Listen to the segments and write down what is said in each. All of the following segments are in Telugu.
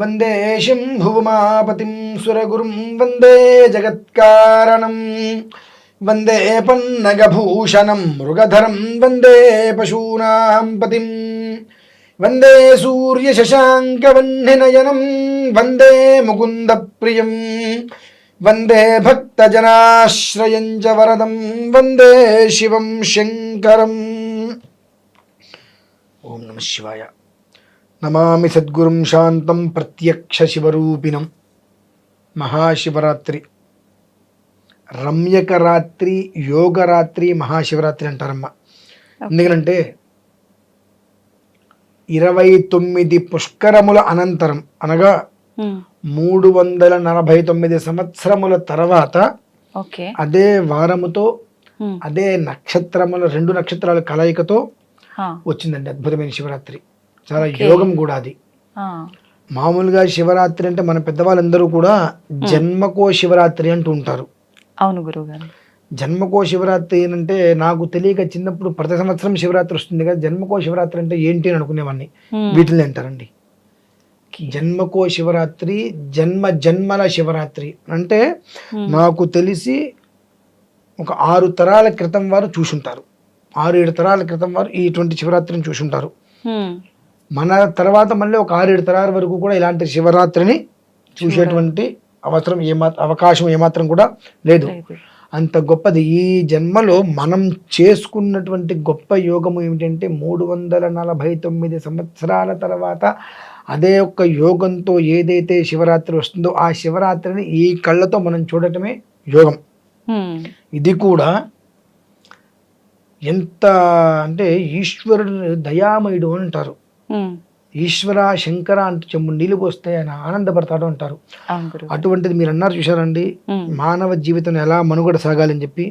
వందే శంభుమాపతిం సురగురుం వందే జగత్కారణం. వందే పన్నగభూషణం మృగధరం వందే పశూనాం పతిం. వందే సూర్యశశాంకవన్నినయనం వందే ముకుందప్రియం. వందే భక్తజనాశ్రయం చ వరదం వందే శివం శంకరం. ఓం నమ శివాయ. నమామి సద్గురుం శాంతం ప్రత్యక్ష శివరూపిణం. మహాశివరాత్రి. రమ్యక రాత్రి యోగరాత్రి మహాశివరాత్రి అంటారమ్మ. ఎందుకంటే ఇరవై తొమ్మిది పుష్కరముల అనంతరం అనగా మూడు వందల నలభై తొమ్మిది సంవత్సరముల తర్వాత అదే వారముతో అదే నక్షత్రముల రెండు నక్షత్రాల కలయికతో వచ్చిందండి అద్భుతమైన శివరాత్రి. చాలా. యోగం కూడా అది. మామూలుగా శివరాత్రి అంటే మన పెద్దవాళ్ళందరూ కూడా జన్మకో శివరాత్రి అంటూ ఉంటారు. అవును గురుగారు జన్మకో శివరాత్రి అంటే నాకు తెలియక చిన్నప్పుడు ప్రతి సంవత్సరం శివరాత్రి వస్తుంది కదా జన్మకో శివరాత్రి అంటే ఏంటి అని అనుకునేవాడిని. వీటిని అంటారండి. జన్మకో శివరాత్రి జన్మ జన్మల శివరాత్రి అంటే నాకు తెలిసి ఒక ఆరు తరాల క్రితం వారు చూసుంటారు. ఆరు ఏడు తరాల క్రితం వారు ఇటువంటి శివరాత్రిని చూసుంటారు. మన తర్వాత మళ్ళీ ఒక ఆరేడు తరాల వరకు కూడా ఇలాంటి శివరాత్రిని చూసేటువంటి అవసరం ఏమాత్రం అవకాశం ఏమాత్రం కూడా లేదు. అంత గొప్పది. ఈ జన్మలో మనం చేసుకున్నటువంటి గొప్ప యోగము ఏమిటంటే మూడు వందల నలభై తొమ్మిది సంవత్సరాల తర్వాత అదే ఒక్క యోగంతో ఏదైతే శివరాత్రి వస్తుందో ఆ శివరాత్రిని ఈ కళ్ళతో మనం చూడటమే యోగం. ఇది కూడా ఎంత అంటే ఈశ్వరుడు దయామయుడు అంటారు. ఈశ్వర శంకర అంటూ చెమ్ము నీళ్ళు పోస్తే ఆయన ఆనందపడతాడు అంటారు. అటువంటిది మీరు అన్నారు చూసారండి ఉమ్, మానవ జీవితం ఎలా మనుగడ సాగాలని చెప్పి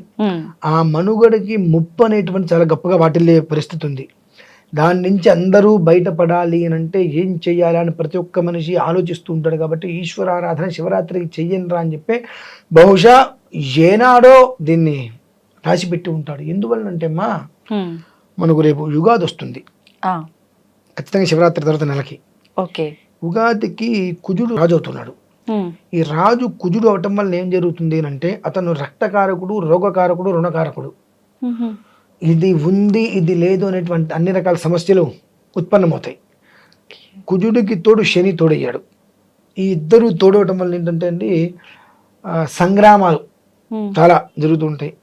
ఆ మనుగడకి ముప్పు అనేటువంటి చాలా గొప్పగా వాటిల్లే పరిస్థితి ఉంది. దాని నుంచి అందరూ బయటపడాలి అని అంటే ఏం చెయ్యాలి అని ప్రతి ఒక్క మనిషి ఆలోచిస్తూ ఉంటాడు కాబట్టి ఈశ్వర ఆరాధన శివరాత్రికి చెయ్యను రా అని చెప్పి బహుశా ఏనాడో దీన్ని రాసిపెట్టి ఉంటాడు. ఎందువలనంటే మా మనకు రేపు యుగాది వస్తుంది. ఖచ్చితంగా శివరాత్రి తర్వాత నెలకి. ఓకే. ఉగాదికి కుజుడు రాజు అవుతున్నాడు ఈ రాజు కుజుడు అవటం వల్ల ఏం జరుగుతుంది అంటే అతను రక్తకారకుడు రోగకారకుడు రుణకారకుడు. ఇది ఉంది ఇది లేదు అనేటువంటి అన్ని రకాల సమస్యలు ఉత్పన్నమవుతాయి. కుజుడికి తోడు శని తోడయ్యాడు. ఈ ఇద్దరు తోడవటం వల్ల ఏంటంటే అండి సంగ్రామాలు చాలా జరుగుతూ ఉంటాయి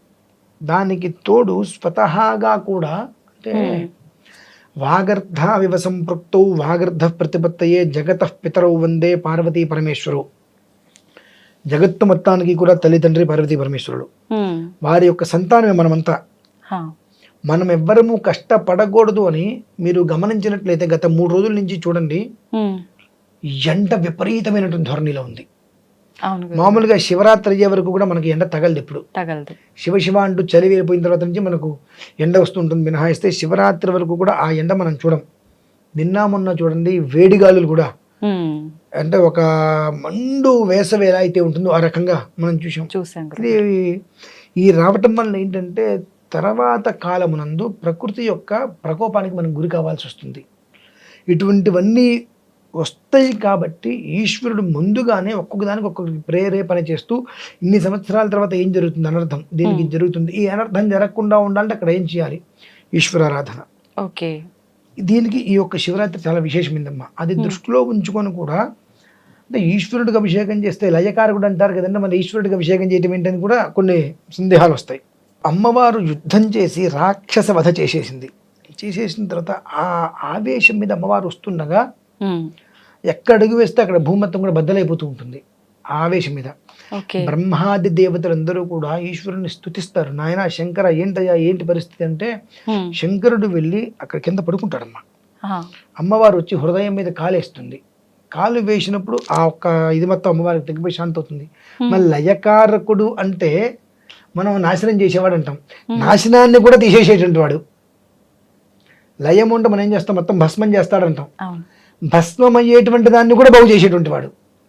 దానికి తోడు స్వతహాగా కూడా అంటే ఉమ్, వాగర్ధ వివ సంపృక్తౌ వాగర్ధ ప్రతిపత్తయే జగత పితరౌ వందే పార్వతీ పరమేశ్వరు. జగత్తు మొత్తానికి కూడా తల్లిదండ్రి పార్వతీ పరమేశ్వరుడు. వారి యొక్క సంతానమే మనమంతా. మనం ఎవ్వరము కష్టపడకూడదు అని మీరు గమనించినట్లయితే గత మూడు రోజుల నుంచి చూడండి. ఎండ విపరీతమైనటువంటి ధోరణిలో ఉంది. మామూలుగా శివరాత్రి అయ్యే వరకు కూడా మనకి ఎండ తగలదు ఎప్పుడు. తగలదు. శివ శివ అంటూ చలి వెళ్ళిపోయిన తర్వాత నుంచి మనకు ఎండ వస్తుంటుంది. మినహాయిస్తే శివరాత్రి వరకు కూడా ఆ ఎండ మనం చూడం. నిన్న మొన్న చూడండి వేడిగాలులు కూడా. అంటే ఒక మండు వేసవి ఎలా అయితే ఉంటుందో ఆ రకంగా మనం చూసాం చూసాం ఇది ఈ రావటం వల్ల ఏంటంటే తర్వాత కాలమునందు ప్రకృతి యొక్క ప్రకోపానికి మనం గురి కావాల్సి వస్తుంది. ఇటువంటివన్నీ వస్తాయి కాబట్టి ఈశ్వరుడు ముందుగానే ఒక్కొక్క దానికి ఒక్కొక్క ప్రేరేపణ చేస్తూ ఇన్ని సంవత్సరాల తర్వాత ఏం జరుగుతుంది? అనర్థం. దీనికి జరుగుతుంది. ఈ అనర్థం జరగకుండా ఉండాలంటే అక్కడ ఏం చేయాలి? ఈశ్వరారాధన ఓకే. దీనికి ఈ యొక్క శివరాత్రి చాలా విశేషమైందమ్మా. అది దృష్టిలో ఉంచుకొని కూడా అంటే ఈశ్వరుడికి అభిషేకం చేస్తే లయకారకుడు అంటారు కదండి మన ఈశ్వరుడికి అభిషేకం చేయటం ఏంటని కూడా కొన్ని సందేహాలు వస్తాయి. అమ్మవారు యుద్ధం చేసి రాక్షస వధ చేసేసింది. చేసేసిన తర్వాత ఆ ఆవేశం మీద అమ్మవారు వస్తుండగా ఎక్కడ అడుగు వేస్తే అక్కడ భూమత్తం కూడా బద్దలైపోతూ ఉంటుంది ఆవేశం మీద. బ్రహ్మాది దేవతలందరూ కూడా ఈశ్వరుని స్తుతిస్తారు. నాయన శంకర ఏంటయ్యా ఏంటి పరిస్థితి అంటే శంకరుడు వెళ్ళి అక్కడ కింద పడుకుంటాడమ్మా. అమ్మవారు వచ్చి హృదయం మీద కాలేస్తుంది. కాలు వేసినప్పుడు ఆ ఒక్క ఇది మొత్తం అమ్మవారికి తగ్గిపోయి శాంతి అవుతుంది. మళ్ళీ లయకారకుడు అంటే మనం నాశనం చేసేవాడు అంటాం నాశనాన్ని కూడా తీసేసేటువంటి వాడు. లయం ఉంటే మనం ఏం చేస్తాం? మొత్తం భస్మం చేస్తాడంటాం. భస్మం అయ్యేటువంటి దాన్ని కూడా బాగు చేసేటువంటి వాడు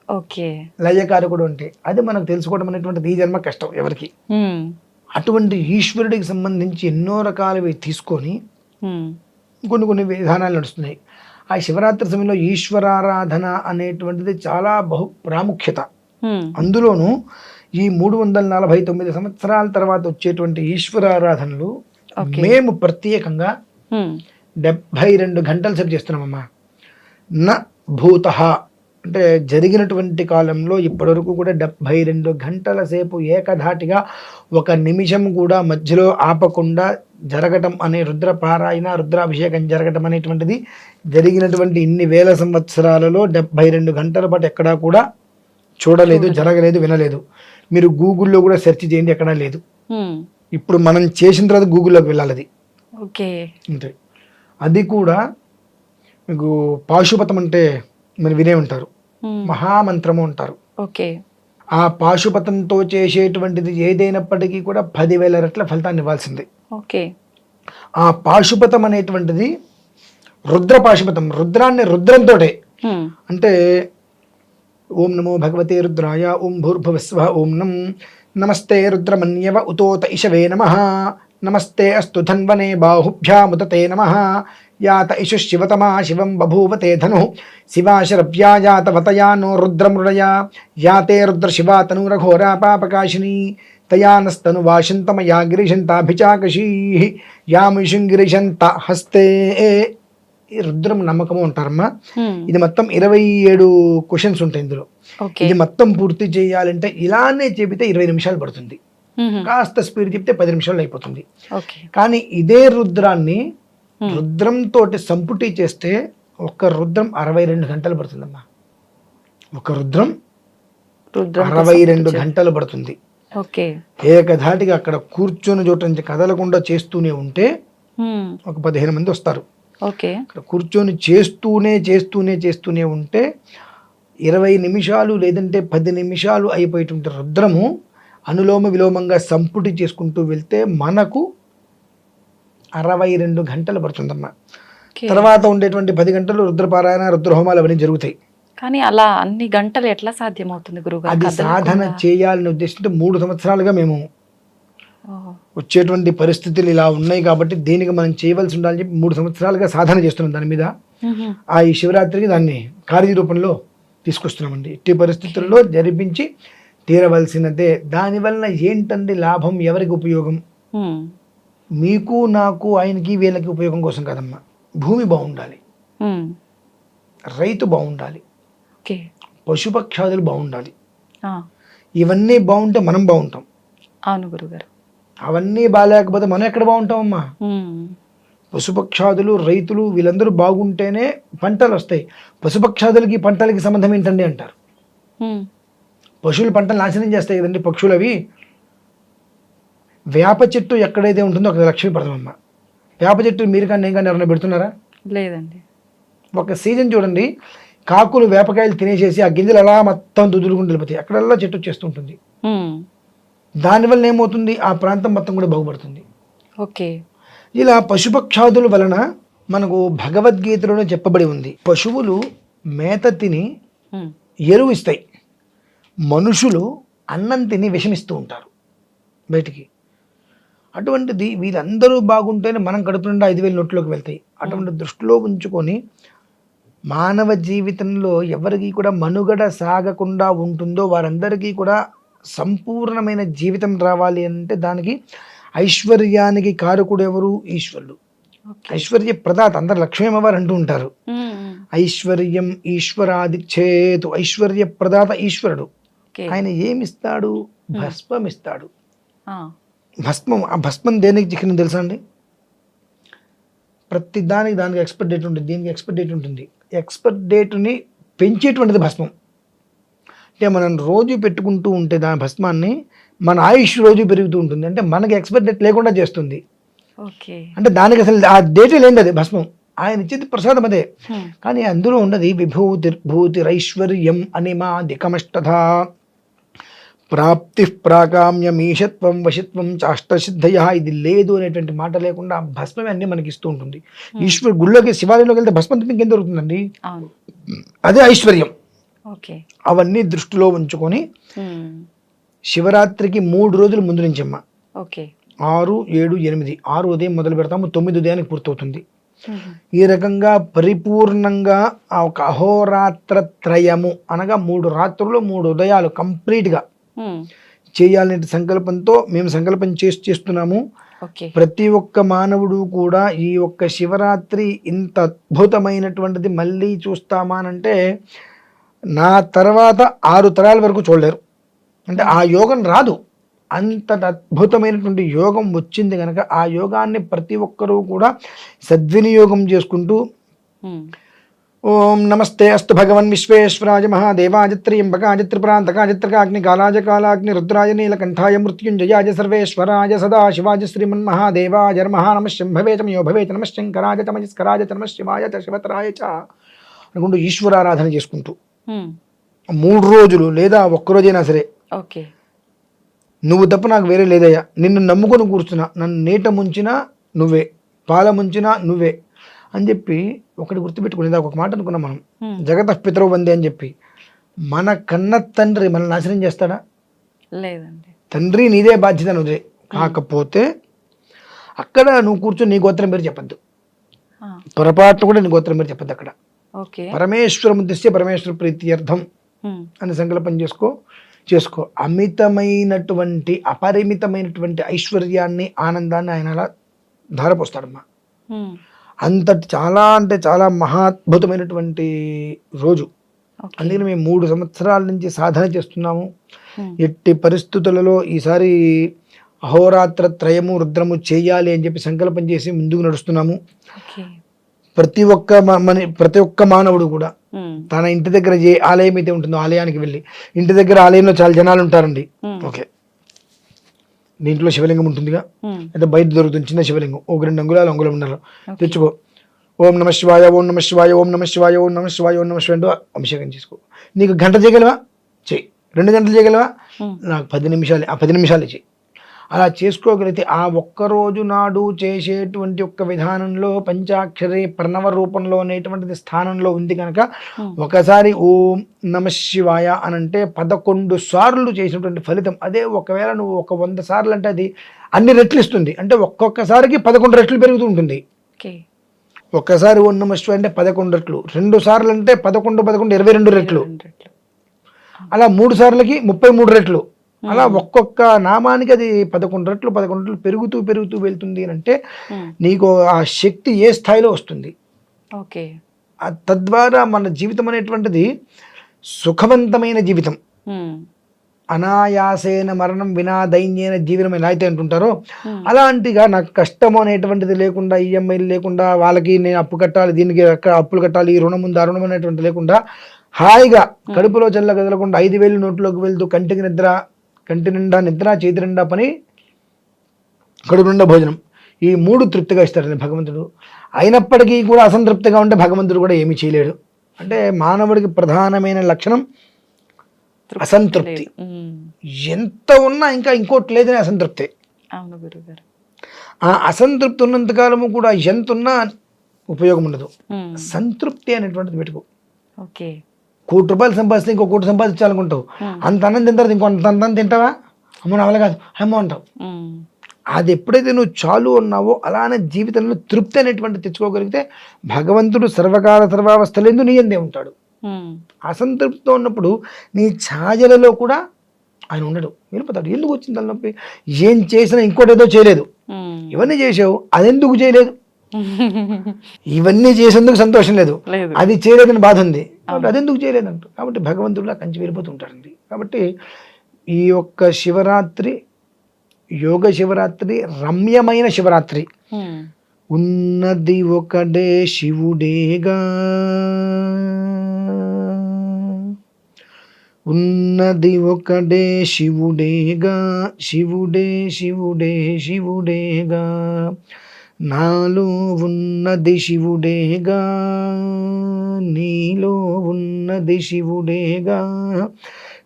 ఓకే. లయకారకుడు అంటే అది మనకు తెలుసుకోవడం అనేటువంటిది ఈ జన్మ కష్టం ఎవరికి. అటువంటి ఈశ్వరుడికి సంబంధించి ఎన్నో రకాలవి తీసుకొని కొన్ని కొన్ని విధానాలు నడుస్తున్నాయి. ఆ శివరాత్రి సమయంలో ఈశ్వరారాధన అనేటువంటిది చాలా బహు ప్రాముఖ్యత. అందులోనూ ఈ మూడు వందల నలభై తొమ్మిది సంవత్సరాల తర్వాత వచ్చేటువంటి ఈశ్వరారాధనలు. మేము ప్రత్యేకంగా. డెబ్భై రెండు గంటల సేపు చేస్తున్నామమ్మా. న భూత. అంటే జరిగినటువంటి కాలంలో ఇప్పటివరకు కూడా డెబ్భై రెండు గంటల సేపు ఏకధాటిగా ఒక నిమిషం కూడా మధ్యలో ఆపకుండా జరగటం అనే రుద్రపారాయణ రుద్రాభిషేకం జరగటం అనేటువంటిది జరిగినటువంటి ఇన్ని వేల సంవత్సరాలలో డెబ్భై రెండు గంటల పాటు ఎక్కడా కూడా చూడలేదు జరగలేదు వినలేదు. మీరు గూగుల్లో కూడా సెర్చ్ చేయండి ఎక్కడా లేదు. ఇప్పుడు మనం చేసిన తర్వాత గూగుల్లోకి వెళ్ళాలి అది. ఓకే. అంతే. అది కూడా మీకు పాశుపతం అంటే మీరు వినే ఉంటారు. హ్మ్. మహామంత్రము అంటారు. ఓకే. ఆ పాశుపతంతో చేసేటువంటిది ఏదైనప్పటికీ కూడా పదివేల రెట్ల ఫలితాన్ని ఇవ్వాల్సిందే. ఓకే. ఆ పాశుపతం అనేటువంటిది రుద్ర పాశుపతం రుద్రాన్ని రుద్రంతో. అంటే ఓం నమో భగవతే రుద్రాయ ఓం భూర్భువస్వ ఓం నం నమస్తే రుద్రమన్యవ ఉతోత ఇషవే నమ. నమస్తే అస్తు ధన్వనే బాహుభ్యాముదతే నమ. యాత ఇషు శివతమా శివం బభూవతే ధను. శివాశరవ్యాయాతవతయా నో రుద్రమృడయా. యాతే రుద్రశివా తనురఘోరా పాపకాశిని. తయానస్తను వాశంతమయా గిరిశంతాభిచాకశీ. యామిషుం గిరిశంత హస్తే. రుద్రం నమ్మకము అంటారమ్మా. ఇది మొత్తం ఇరవై ఏడు క్వశ్చన్స్ ఉంటాయి ఇందులో. ఇది మొత్తం పూర్తి చేయాలంటే ఇలానే చెబితే ఇరవై నిమిషాలు పడుతుంది. కాస్త స్పీడ్ చెప్తే పది నిమిషాలు అయిపోతుంది. కానీ ఇదే రుద్రాన్ని రుద్రం తోటి సంపుటి చేస్తే ఒక రుద్రం అరవై రెండు గంటలు పడుతుందమ్మా. ఒక రుద్రం అరవై రెండు గంటలు పడుతుంది. ఏకధాటిగా అక్కడ కూర్చొని చోట నుంచి కదలకుండా చేస్తూనే ఉంటే హ్మ్. ఒక పదిహేను మంది వస్తారు. ఓకే. అక్కడ కూర్చొని చేస్తూనే చేస్తూనే చేస్తూనే ఉంటే ఇరవై నిమిషాలు లేదంటే పది నిమిషాలు అయిపోయేటువంటి రుద్రము అనులోమ విలోమంగా సంపుటి చేసుకుంటూ వెళ్తే మనకు అరవై రెండు గంటలు పడుతుందమ్మా. తర్వాత ఉండేటువంటి పది గంటలు రుద్రపారాయణ రుద్రహోమాలు అవన్నీ జరుగుతాయి. కానీ అలా అన్ని గంటలు ఎట్లా సాధ్యమవుతుంది గురుగారు అది సాధన చేయాలని ఉద్దేశంతో మూడు సంవత్సరాలుగా మేము. వచ్చేటువంటి పరిస్థితులు ఇలా ఉన్నాయి కాబట్టి దీనికి మనం చేయవలసి ఉండాలని చెప్పి మూడు సంవత్సరాలుగా సాధన చేస్తున్నాం దాని మీద. ఆ ఈ శివరాత్రికి దాన్ని కార్యరూపంలో తీసుకొస్తున్నామండి. ఇట్టి పరిస్థితుల్లో జరిపించి తీరవలసినదే. దానివల్ల ఏంటండి లాభం? ఎవరికి ఉపయోగం. మీకు నాకు ఆయనకి వీళ్ళకి ఉపయోగం కోసం కాదమ్మా. భూమి బాగుండాలి. రైతు బాగుండాలి. ఓకే. పశుపక్షాదులు బాగుండాలి. ఇవన్నీ బాగుంటే మనం బాగుంటాం. అవును గురుగారు. అవన్నీ బాగాలేకపోతే మనం ఎక్కడ బాగుంటామమ్మా. పశుపక్షాదులు రైతులు వీళ్ళందరూ బాగుంటేనే పంటలు వస్తాయి. పశుపక్షాదులకి పంటలకి సంబంధం ఏంటండి అంటారు. పశువులు పంటలు నాశనం చేస్తాయి కదండి పక్షులు అవి. వేప చెట్టు ఎక్కడైతే ఉంటుందో అక్కడ లక్ష్మీ పడతామమ్మ వేప చెట్టు మీరు కానీ నేను కానీ ఎవరైనా పెడుతున్నారా? లేదండి. ఒక సీజన్ చూడండి. కాకులు వేపకాయలు తినేసేసి ఆ గింజలు అలా మొత్తం దుదులుకుంటూ వెళ్ళిపోతాయి. అక్కడల్లా చెట్టు వచ్చేస్తుంటుంది హ్మ్. దానివల్ల ఏమవుతుంది? ఆ ప్రాంతం మొత్తం కూడా బాగుపడుతుంది. ఓకే. ఇలా పశుపక్షాదుల వలన మనకు భగవద్గీతలోనే చెప్పబడి ఉంది. పశువులు మేత తిని. ఎరువు ఇస్తాయి. మనుషులు అన్నం తిని విషమిస్తూ ఉంటారు. బయటికి. అటువంటిది వీళ్ళందరూ బాగుంటేనే మనం కడుపు నిండా ఐదు వేలు నోట్లోకి వెళ్తాయి. అటువంటి దృష్టిలో ఉంచుకొని మానవ జీవితంలో ఎవరికి కూడా మనుగడ సాగకుండా ఉంటుందో వారందరికీ కూడా సంపూర్ణమైన జీవితం రావాలి అంటే దానికి ఐశ్వర్యానికి కారకుడు ఎవరు? ఈశ్వరుడు. ఐశ్వర్య ప్రదాత అందరు లక్ష్మీ అమ్మవారు అంటూ ఉంటారు. ఐశ్వర్యం ఈశ్వరాది చేతు ఐశ్వర్య ప్రదాత ఈశ్వరుడు. ఆయన ఏమిస్తాడు? భస్మం ఇస్తాడు. భస్మం ఆ భస్మం దేనికి చికెన్ తెలుసా అండి? ప్రతి దానికి దానికి ఎక్స్పైర్ డేట్ ఉంటుంది దీనికి ఎక్స్పైర్ డేట్ ఉంటుంది. ఎక్స్పైర్ డేట్ని పెంచేటువంటిది భస్మం. అంటే మనం రోజు పెట్టుకుంటూ ఉంటే దాని భస్మాన్ని మన ఆయుష్ రోజు పెరుగుతూ ఉంటుంది. అంటే మనకి ఎక్స్పైర్ డేట్ లేకుండా చేస్తుంది. ఓకే. అంటే దానికి అసలు ఆ డేటే లేనిది అది భస్మం. ఆయన ఇచ్చేది ప్రసాదం అదే. కానీ అందులో ఉన్నది విభూతిర్భూతిరైశ్వర్యం అనిమాదికమష్టధ ప్రాప్తి ప్రాకామ్యమీషత్వం వశిత్వం చాష్టసిద్ధయ ఇది లేదు అనేటువంటి మాట లేకుండా భస్మమే అన్ని మనకి ఇస్తూ ఉంటుంది. ఈశ్వరు గుళ్ళోకి శివాలయంలోకి వెళ్తే భస్మం తప్ప ఇంకేం దొరుకుతుందండి? అదే ఐశ్వర్యం. అవన్నీ దృష్టిలో ఉంచుకొని. శివరాత్రికి మూడు రోజుల ముందు నుంచి అమ్మ. ఓకే. ఆరు ఏడు ఎనిమిది. ఆరు ఉదయం మొదలు పెడతాము తొమ్మిది ఉదయానికి పూర్తవుతుంది. ఈ రకంగా పరిపూర్ణంగా ఆ ఒక అహోరాత్ర త్రయము అనగా మూడు రాత్రులు మూడు ఉదయాలు కంప్లీట్గా. చేయాలనే సంకల్పంతో మేము సంకల్పం చేసి చేస్తున్నాము. ప్రతి ఒక్క మానవుడు కూడా ఈ ఒక్క శివరాత్రి ఇంత అద్భుతమైనటువంటిది మళ్ళీ చూస్తామా అంటే నా తర్వాత ఆరు తరాల వరకు చూడలేరు. అంటే ఆ యోగం రాదు. అంత అద్భుతమైనటువంటి యోగం వచ్చింది కనుక ఆ యోగాన్ని ప్రతి ఒక్కరూ కూడా సద్వినియోగం చేసుకుంటూ మ్మ్. ఓం నమస్తే అస్తు భగవన్ విశ్వేశ్వరాయ మహాదేవాజత్రియంబకాజ త్రిపురాంతకాజత్రకాగ్ని కాలాజ కాలాగ్ని రుద్రాయ నీలకంఠాయ మృత్యుంజయాజ సర్వేశ్వరాయ సదా శివాజ శ్రీమన్మహాదేవాయ నమః. నమ శంభవే చ మయో భవే చ నమ శంకరాజ చ మయస్కరాజ చ నమ శివాయ చ శివతరాయ చ అనుకుంటూ ఈశ్వరారాధన చేసుకుంటూ. మూడు రోజులు లేదా ఒక్కరోజైనా సరే ఓకే. నువ్వు తప్ప నాకు వేరే లేదయ్యా. నిన్ను నమ్ముకొని కూర్చున్నా. నన్ను నీట ముంచినా నువ్వే. పాల ముంచినా నువ్వే. అని చెప్పి ఒకటి గుర్తుపెట్టుకుని ఇందాక ఒక మాట అనుకున్నాం మనం. జగత పితరవు వందే అని చెప్పి. మన కన్న తండ్రి మన నాశనం చేస్తాడా? లేదండి. తండ్రి నీదే బాధ్యత నువ్వే కాకపోతే అక్కడ నువ్వు కూర్చొని నీ గోత్రం పేరు చెప్పద్దు. పొరపాటు కూడా నీ గోత్రం పేరు చెప్పద్దు అక్కడ. పరమేశ్వరం ఉద్దేశ్య పరమేశ్వర ప్రీత్యర్థం మ్మ్. అని సంకల్పం చేసుకో చేసుకో. అమితమైనటువంటి అపరిమితమైనటువంటి ఐశ్వర్యాన్ని ఆనందాన్ని ఆయన అలా ధారపోస్తాడమ్మా. మ్మ్. అంతటి చాలా అంటే చాలా మహాద్భుతమైనటువంటి రోజు. అందుకని మేము మూడు సంవత్సరాల నుంచి సాధన చేస్తున్నాము. ఎట్టి పరిస్థితులలో ఈసారి అహోరాత్ర త్రయము రుద్రము చేయాలి అని చెప్పి సంకల్పం చేసి ముందుకు నడుస్తున్నాము. ప్రతి ఒక్క మ- మన ప్రతి ఒక్క మానవుడు కూడా. తన ఇంటి దగ్గర ఏ ఆలయం అయితే ఉంటుందో ఆలయానికి వెళ్ళి ఇంటి దగ్గర ఆలయంలో చాలా జనాలు ఉంటారండి. ఓకే. దీంట్లో శివలింగం ఉంటుందిగా. అయితే బయట దొరుకుతుంది? చిన్న శివలింగం. ఒక రెండు అంగుళాలు అంగుళం ఉండాలి. తెచ్చుకో. ఓం నమ శివాయ ఓం నమ శివాయ ఓం నమ శివాయ ఓం నమ శివాయ ఓం నమ శివాయ అంటూ అభిషేకం చేసుకో. నీకు గంట చేయగలవా? చెయ్యి. రెండు గంటలు చేయగలవా. నాకు పది నిమిషాలు ఆ పది నిమిషాలు చెయ్యి. అలా చేసుకోగలిగితే ఆ ఒక్క రోజు నాడు చేసేటువంటి ఒక్క విధానంలో పంచాక్షరి ప్రణవ రూపంలో అనేటువంటిది స్థానంలో ఉంది కనుక. ఒకసారి ఓం నమ శివాయ అని అంటే పదకొండు సార్లు చేసినటువంటి ఫలితం. అదే ఒకవేళ నువ్వు ఒక వంద సార్లు అంటే అది అన్ని రెట్లు ఇస్తుంది. అంటే ఒక్కొక్కసారికి పదకొండు రెట్లు పెరుగుతూ ఉంటుంది. ఒక్కసారి ఓం నమ శివాయ అంటే పదకొండు రెట్లు. రెండు సార్లు అంటే పదకొండు పదకొండు ఇరవై రెండు రెట్లు. అలా మూడు సార్లకి ముప్పై మూడు రెట్లు. అలా ఒక్కొక్క నామానికి అది పదకొండు రెట్లు పదకొండు రెట్లు పెరుగుతూ పెరుగుతూ వెళ్తుంది అని అంటే. నీకు ఆ శక్తి ఏ స్థాయిలో వస్తుంది ఓకే తద్వారా మన జీవితం అనేటువంటిది సుఖవంతమైన జీవితం. అనాయాసేన మరణం వినా దైన్యైన జీవనం ఎలా అయితే అంటుంటారో. అలాంటిగా నాకు కష్టం అనేటువంటిది లేకుండా ఈఎంఐలు లేకుండా వాళ్ళకి నేను అప్పు కట్టాలి దీనికి అప్పులు కట్టాలి ఈ రుణం ఉంది ఆ రుణం అనేటువంటి లేకుండా హాయిగా కడుపులో చల్ల కదలకుండా ఐదు వేలు నోట్లోకి వెళ్తూ కంటికి నిద్ర కంటి నిండా నిద్ర చేతి నిండా పని కడుపు నిండా భోజనం. ఈ మూడు తృప్తిగా ఇస్తాడండి భగవంతుడు. అయినప్పటికీ కూడా అసంతృప్తిగా ఉంటే భగవంతుడు కూడా ఏమీ చేయలేడు. అంటే మానవుడికి ప్రధానమైన లక్షణం అసంతృప్తి. ఎంత ఉన్నా ఇంకా ఇంకోటి లేదని అసంతృప్తి. అవును గురుగారు. ఆ అసంతృప్తి ఉన్నంత కాలము కూడా ఎంత ఉన్నా ఉపయోగం ఉండదు. సంతృప్తి అనేటువంటిది పెట్టుకో. ఓకే. కోటి రూపాయలు సంపాదిస్తే ఇంకో కోటి సంపాదించాలనుకుంటావు. అంత అన్నం తింటారు ఇంకో అంత అన్నం తింటావా? అమ్మో నా వల్ల కాదు. అమ్మో అంటావు. అది ఎప్పుడైతే నువ్వు చాలు ఉన్నావో అలానే జీవితంలో తృప్తి అనేటువంటి తెచ్చుకోగలిగితే భగవంతుడు సర్వకాల సర్వావస్థలందు నీ ఎందే ఉంటాడు. అసంతృప్తితో ఉన్నప్పుడు నీ ఛాయలలో కూడా ఆయన ఉండడు. వెళ్ళిపోతాడు. ఎందుకు వచ్చింది తలనొప్పి? ఏం చేసినా ఇంకోటి ఏదో చేయలేదు. ఇవన్నీ చేసావు అదెందుకు చేయలేదు? ఇవన్నీ చేసేందుకు సంతోషం లేదు. అది చేయలేదని బాధ ఉంది. కాబట్టి అదెందుకు చేయలేదంట. కాబట్టి భగవంతుడిలా కంచి వెళ్ళిపోతుంటారండి కాబట్టి ఈ యొక్క శివరాత్రి యోగ శివరాత్రి రమ్యమైన శివరాత్రి. ఉన్నది ఒకడే శివుడేగా. ఉన్నది ఒకడే శివుడేగా. శివుడే శివుడే శివుడేగా. నాలో ఉన్నది శివుడేగా నీలో ఉన్నది శివుడేగా.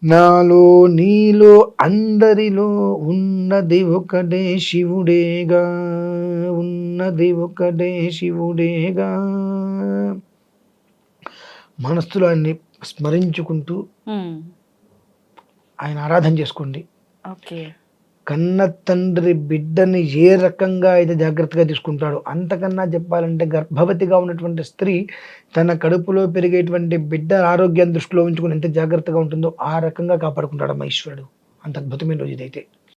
నాలో నీలో అందరిలో ఉన్నది ఒకడే శివుడేగా ఉన్నది ఒకడే శివుడేగా. మనస్సులో ఆయన్ని స్మరించుకుంటూ. ఆయన ఆరాధన చేసుకోండి. ఓకే. కన్న తండ్రి బిడ్డని ఏ రకంగా అయితే జాగ్రత్తగా తీసుకుంటాడో అంతకన్నా చెప్పాలంటే గర్భవతిగా ఉన్నటువంటి స్త్రీ తన కడుపులో పెరిగేటువంటి బిడ్డ ఆరోగ్యాన్ని దృష్టిలో ఉంచుకుని ఎంత జాగ్రత్తగా ఉంటుందో ఆ రకంగా కాపాడుకుంటాడు ఈశ్వరుడు. అంత అద్భుతమైన రోజు ఇదైతే.